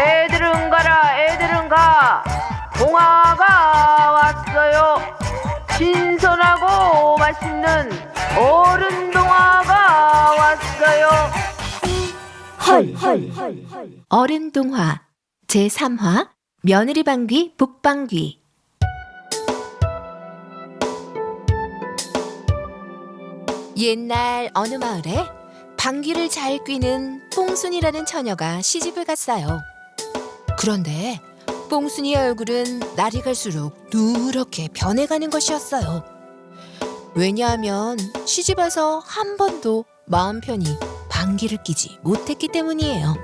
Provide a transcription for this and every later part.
애들은 가라 애들은 가. 동화가 왔어요. 신선하고 맛있는 어른 동화가 왔어요. 어른 동화 제3화 며느리 방귀 북방귀. 옛날 어느 마을에 방귀를 잘 뀌는 뽕순이라는 처녀가 시집을 갔어요. 그런데 뽕순이의 얼굴은 날이 갈수록 누렇게 변해가는 것이었어요. 왜냐하면 시집 와서 한 번도 마음 편히 방귀를 끼지 못했기 때문이에요.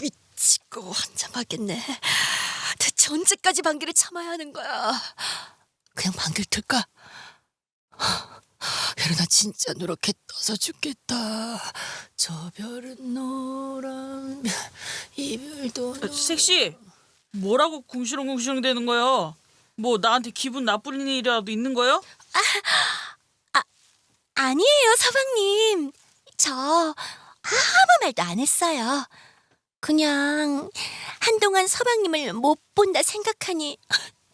미치고 환장하겠네. 대체 언제까지 방귀를 참아야 하는 거야? 그냥 방귀를 틀까? 이러다 진짜 누렇게 떠서 죽겠다. 저 별은 노란 이별도 아, 섹시 뭐라고 궁시렁궁시렁 되는 거요? 뭐 나한테 기분 나쁜 일이라도 있는 거요? 아니에요, 서방님. 저 아무 말도 안 했어요. 그냥 한동안 서방님을 못 본다 생각하니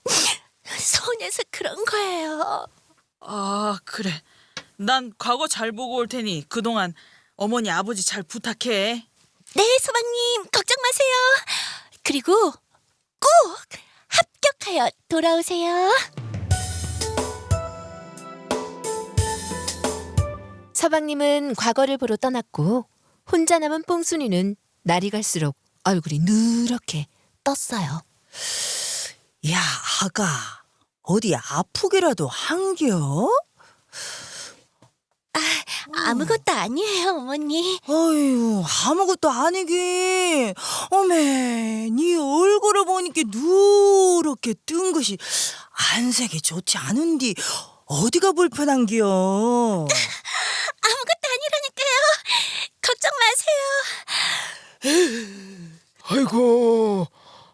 손해서 그런 거예요. 아 그래 난 과거 잘 보고 올 테니 그동안 어머니 아버지 잘 부탁해 네, 서방님, 걱정 마세요. 그리고 꼭 합격하여 돌아오세요. 서방님은 과거를 보러 떠났고 혼자 남은 뽕순이는 날이 갈수록 얼굴이 누렇게 떴어요. 야, 아가, 어디 아프기라도 한겨? 아무것도 아니에요, 어머니. 어휴, 아무것도 아니긴. 어메, 네 얼굴을 보니까 누렇게 뜬 것이 안색이 좋지 않은디 어디가 불편한겨? 아무것도 아니라니까요. 걱정 마세요. 아이고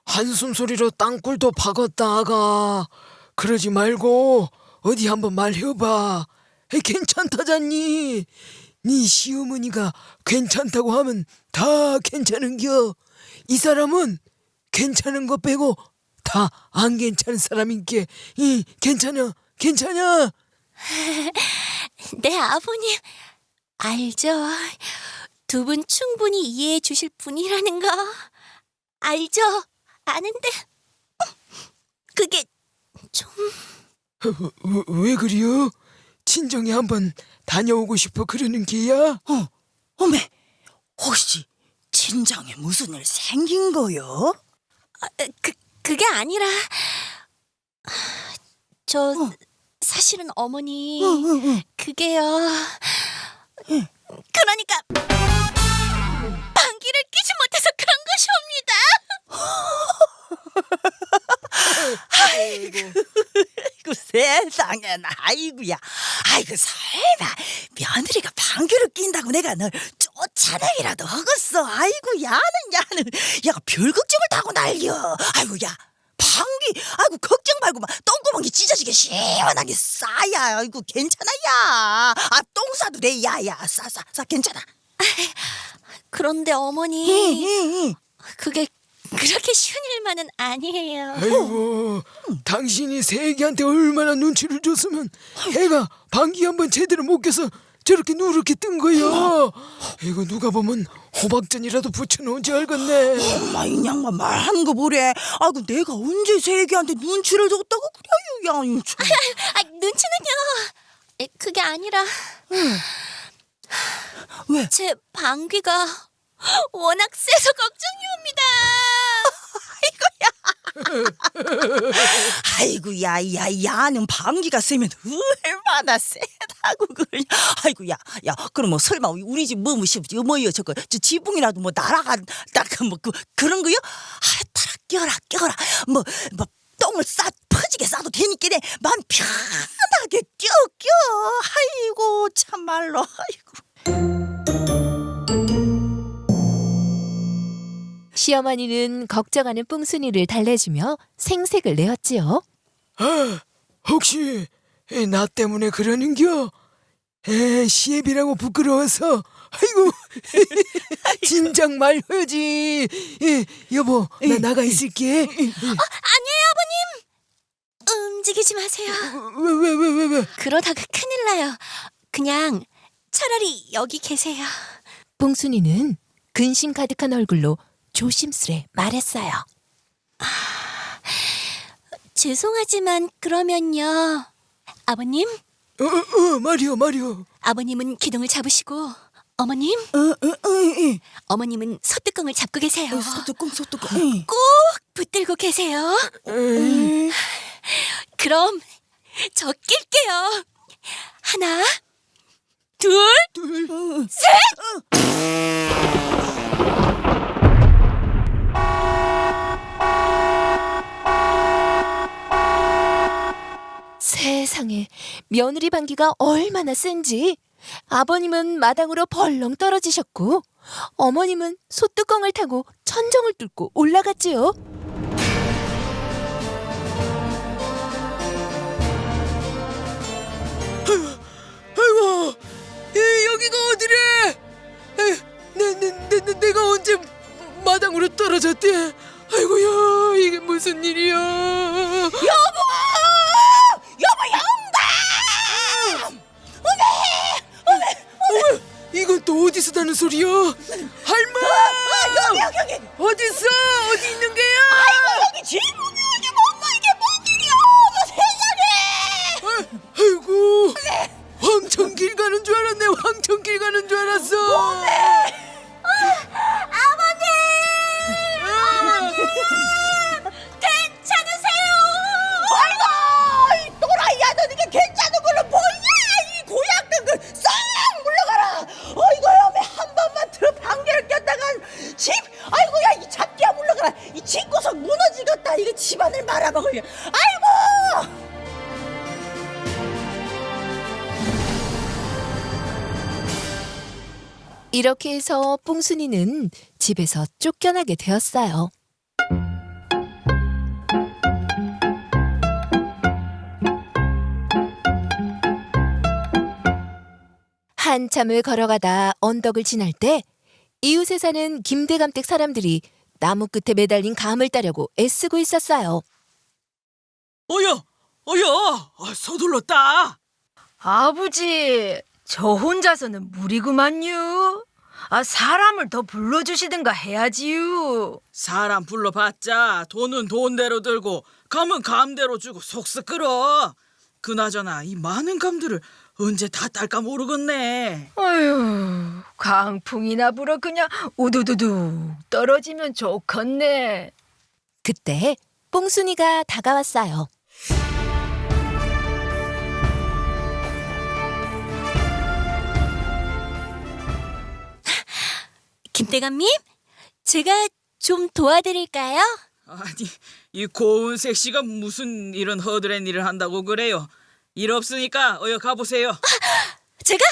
한숨 소리로 땅굴도 박았다 아가 그러지 말고 어디 한번 말해봐 괜찮다잖니 네 시어머니가 괜찮다고 하면 다 괜찮은겨 이 사람은 괜찮은 거 빼고 다 안 괜찮은 사람인게 이 괜찮아 괜찮아 네, 아버님. 알죠. 두 분 충분히 이해해 주실 분이라는 거. 알죠. 아는데. 그게 좀. 왜, 왜 그래요? 친정에 한번 다녀오고 싶어 그러는 게야? 어, 어메, 혹시 진장에 무슨 일 생긴 거요? 그, 그게 아니라. 저, 어. 사실은 어머니. 응, 응, 응. 그게요. 그러니까 세상에나 아이고야. 아이고 설마. 며느리가 방귀를 낀다고 내가 널 쫓아내기라도 하겠어. 아이고 야는 야는. 야가 별 걱정을 다 하고 난리여. 아이고 야. 방귀. 아이고 걱정 말고 막 똥구멍이 찢어지게 시원하게 싸야. 아이고 괜찮아 야아 똥 싸도 돼 야야. 싸 싸 싸. 괜찮아. 그런데 어머니. 응, 그게 그렇게 쉬운 일만은 아니에요. 아이고 당신이 세기한테 얼마나 눈치를 줬으면 애가 방귀 한번 제대로 못 껴서 저렇게 누렇게 뜬 거야 이거 누가 보면 호박전이라도 붙여놓은지 알겠네 엄마 이 양반 말하는 거 보래 아이고 내가 언제 세기한테 눈치를 줬다고 그래요 야이 참. 아, 눈치는요. 에, 그게 아니라 왜? 제 방귀가 워낙 세서 걱정이옵니다. 아이고 야야 야는 방귀가 세면 얼마나 세다고 그러냐. 아이고 야 야 그럼 뭐 설마 우리 집뭐 무시 뭐여 저거 저 지붕이라도 뭐 날아간다 뭐그 그런 거요? 아 따라 껴라 껴라. 뭐 뭐 똥을 싸 퍼지게 싸도 되니까네. 맘 편하게 껴껴. 아이고 참말로 아이고 시어머니는 걱정하는 뽕순이를 달래주며 생색을 내었지요. 아 혹시 나 때문에 그러는겨? 에 시애비라고 부끄러워서 아이고 진작 말해야지 예, 여보 나 나가 있을게 아니에요, 아버님. 움직이지 마세요. 왜 왜 왜 왜 왜? 그러다가 큰일 나요. 그냥 차라리 여기 계세요. 뽕순이는 근심 가득한 얼굴로 조심스레 말했어요. 죄송하지만 그러면요. 아버님, 어, 어, 말이요 말이요 아버님은 기둥을 잡으시고 어머님, 어, 어, 어, 어. 어머님은 소뚜껑을 잡고 계세요. 어, 소뚜껑 소뚜껑. 응. 꼭 붙들고 계세요. 에이, 그럼 저 낄게요. 하나, 둘, 둘 세상에 며느리 방귀가 얼마나 센지. 아버님은 마당으로 벌렁 떨어지셨고 어머님은 소뚜껑을 타고 천정을 뚫고 올라갔지요. 아이고 에, 여기가 어디래? 에, 내, 내, 내, 내, 내가 언제 마당으로 떨어졌대? 아이고야 이게 무슨 일이야? 여보 어디서 나는 소리야 할머! 여기 여기 여기. 어딨어 어디 있는 집안을 말아먹으려. 아이고. 이렇게 해서 뽕순이는 집에서 쫓겨나게 되었어요. 한참을 걸어가다 언덕을 지날 때 이웃에 사는 김대감댁 사람들이 나무 끝에 매달린 감을 따려고 애쓰고 있었어요. 어여 어여 아, 서둘렀다 아버지, 저 혼자서는 무리구만요. 아, 사람을 더 불러주시든가 해야지요. 사람 불러봤자 돈은 돈대로 들고 감은 감대로 주고 속쓰 끌어 그나저나 이 많은 감들을 언제 다 딸까 모르겠네 어휴, 강풍이나 불어 그냥 우두두두 떨어지면 좋겠네. 그때 뽕순이가 다가왔어요. 대감님, 제가 좀 도와드릴까요? 아니 이 고운 색시가 무슨 이런 허드렛 일을 한다고 그래요 일 없으니까 어여 가보세요 제가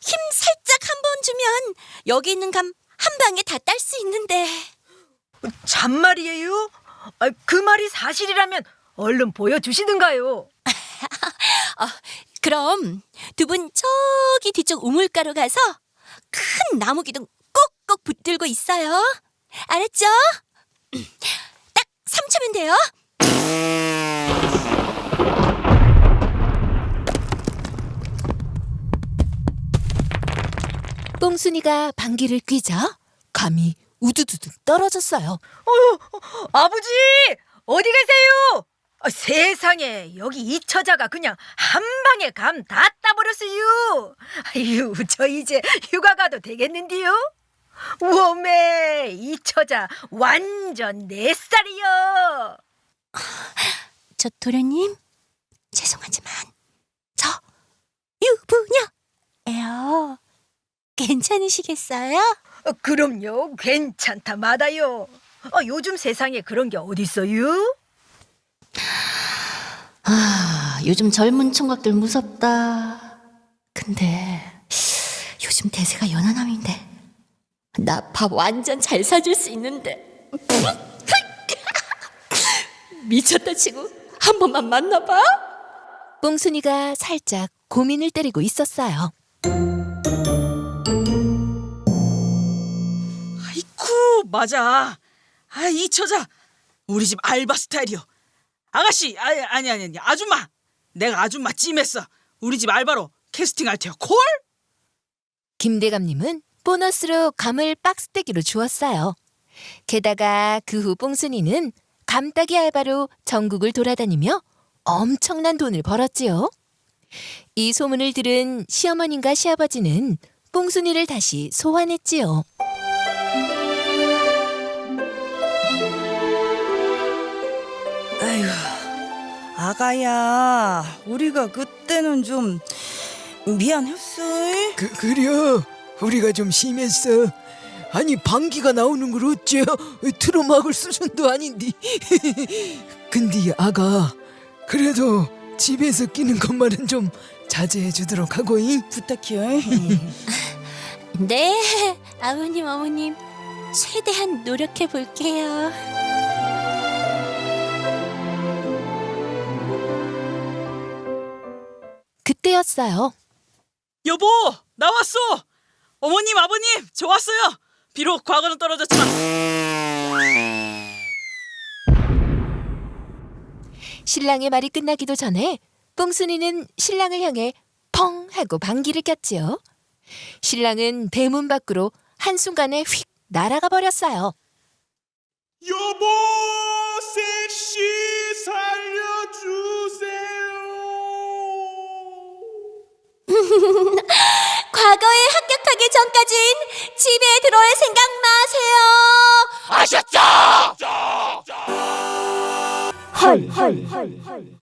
힘 살짝 한 번 주면 여기 있는 감 한 방에 다 딸 수 있는데. 참말이에요? 아, 그 말이 사실이라면 얼른 보여주시든가요. 그럼 두 분 저기 뒤쪽 우물가로 가서 큰 나무 기둥 붙들고 있어요. 알았죠? 딱 3초면 돼요. 뽕순이가 방귀를 뀌자 감이 우두두두 떨어졌어요. 아버지, 어디 계세요? 아, 세상에 여기 이 처자가 그냥 한 방에 감 다 따버렸어요. 아유, 저 이제 휴가 가도 되겠는데요? 워메, 이 처자 완전 내 살이요. 저 도련님 죄송하지만 저 유부녀예요. 괜찮으시겠어요? 어, 그럼요, 괜찮다 마다요. 어, 요즘 세상에 그런 게 어딨어요? 아, 요즘 젊은 총각들 무섭다. 근데 요즘 대세가 연하남인데 나 밥 완전 잘 사줄 수 있는데 미쳤다 치고 한 번만 만나봐. 뽕순이가 살짝 고민을 때리고 있었어요. 아이쿠 맞아. 아 이 처자 우리 집 알바 스타일이요. 아가씨 아니 아니 아니 아니 아줌마 내가 아줌마 찜했어. 우리 집 알바로 캐스팅할 테요. 콜? 김대감님은 보너스로 감을 박스떼기로 주었어요. 게다가 그 후 뽕순이는 감따기 알바로 전국을 돌아다니며 엄청난 돈을 벌었지요. 이 소문을 들은 시어머님과 시아버지는 뽕순이를 다시 소환했지요. 아휴, 아가야, 우리가 그때는 좀 미안했어. 그 그려 우리가 좀 심했어. 아니 방귀가 나오는 걸 어째 틀어 막을 수준도 아닌데. 근데 아가 그래도 집에서 끼는 것만은 좀 자제해 주도록 하고 잉. 부탁해요. 네, 아버님, 어머님. 최대한 노력해 볼게요. 그때였어요. 여보 나왔어. 어머님 아버님 저 왔어요. 비록 과거는 떨어졌지만 신랑의 말이 끝나기도 전에 뽕순이는 신랑을 향해 펑 하고 방귀를 꼈지요. 신랑은 대문 밖으로 한순간에 휙 날아가 버렸어요. 여보 섹시 살려주세요 과거에 합격하기 전까진 집에 들어올 생각 마세요. 헐, 헐, 헐, 헐.